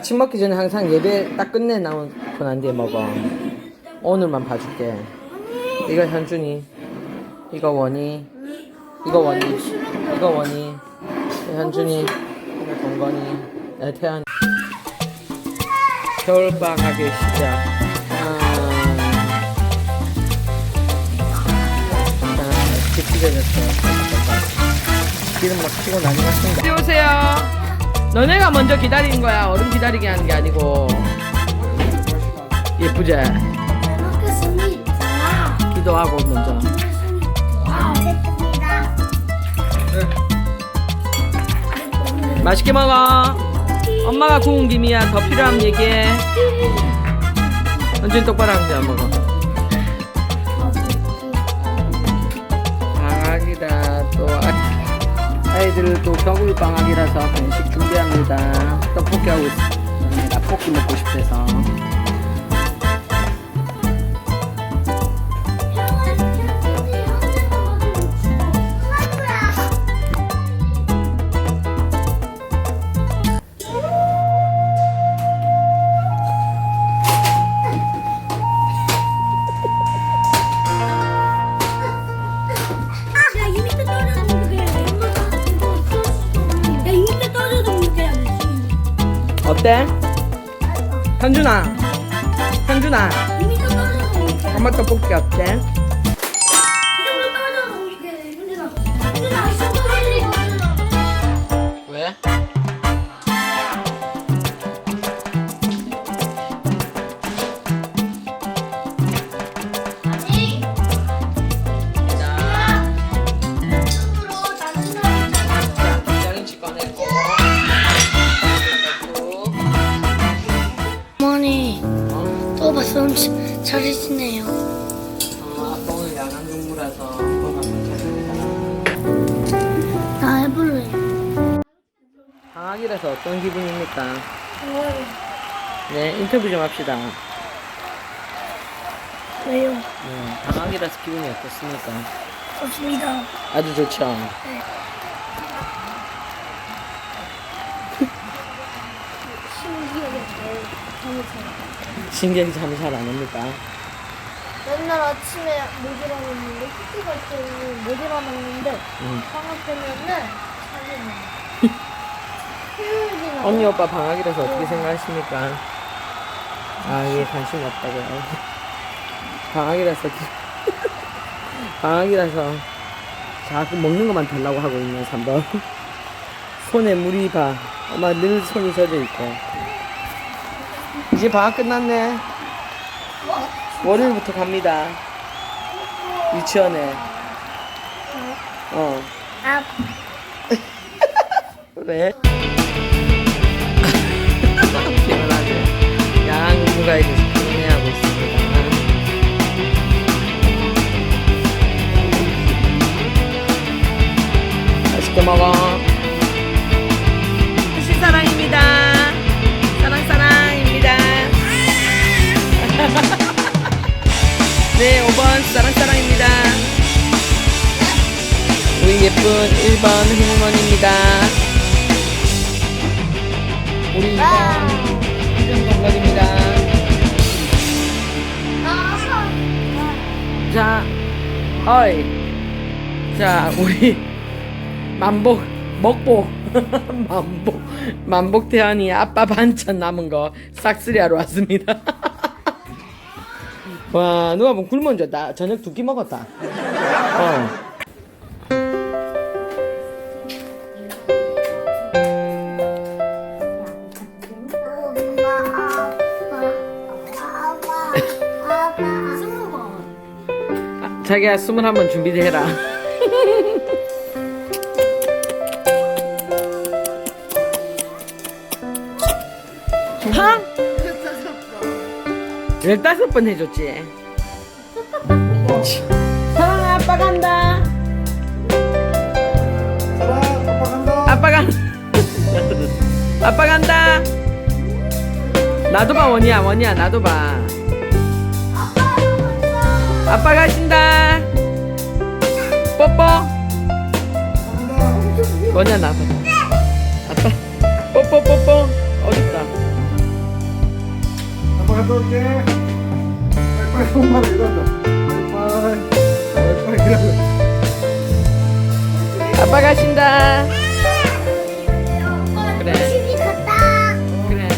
아침 먹기 전에 항상 예배 딱 끝내 나온 난 뒤에 먹어. 오늘만 봐줄게. 이거 현준이, 이거 원이, 이거 원이, 이거 원이, 현준이, 이거 동건이, 네, 태연. 겨울방학의 시작. 아, 아, 찢어졌어. 기름 막 튀고 난리 났습니다. 이리 오세요. 너네가 먼저 기다린 거야. 어른 기다리게 하는 게 아니고. 예쁘지? 기도하고 먼저. 와, 됐습니다. 맛있게 먹어. 엄마가 구운 김이야. 더 필요하면 얘기해. 완전 똑바로 하면 안 먹어. 아- 아이들 또 겨울 방학이라서 간식 준비합니다. 떡볶이 하고 있습니다. 떡볶이 먹고 싶대서. 어때? 현준아. 현준아. 이. 엄마 떡볶이 어때? 어, 또 봤어. 잘해지네요. 어, 아빠 오늘 야간 근무라서 뭐가 괜찮습니다. 나 해볼래. 방학이라서 어떤 기분입니까? 네, 인터뷰 좀 합시다. 왜요? 네, 방학이라서 기분이 어떻습니까? 좋습니다. 아주 좋죠. 신 신기하게 잠이 잘 안 옵니까? 맨날 아침에 못 일어났는데 학교 갈 때는 못 일어났는데 응. 방학 되면은 토요일이 나 언니 오빠 방학이라서 어떻게 생각하십니까? 아, 예, 관심 없다고요. 방학이라서, 기- 방학이라서 자꾸 먹는 것만 달라고 하고 있네, 3번. 손에 물이 봐. 엄마 늘 손이 젖어 있고. 이제 방학 끝났네. 월요일부터 갑니다. 유치원에. 어. 아, 왜? 피곤하죠. 야간 근무가 있어서 피곤해하고 있습니다. 맛있게 먹어. 네, 5번 사랑 사랑입니다. 우리 예쁜 1번 희무원입니다. 우리 2번 희정동건입니다. 자, 어이. 자, 우리 만복, 먹복, 만복, 만복 태연이 아빠 반찬 남은 거 싹쓸이하러 왔습니다. 와, 누가 보면 굶은 줄, 나 저녁 두 끼 먹었다. 어. 번. 아, 자기야, 숨을 한번 준비해라. 열다섯 번 해줬지. 사랑아, 아빠 간다. 아빠 간다. 아빠 간다. 나도 봐, 원이야, 원이야, 나도 봐. 아빠 가신다. 뽀뽀. 원이야, 나봐. 아빠. 뽀뽀, 뽀뽀. 어딨다. 갔다 올게. 정말 일한다. 빨리, 빨리 일한다. 아빠 가신다. 그래. 집이 갔다. 그래.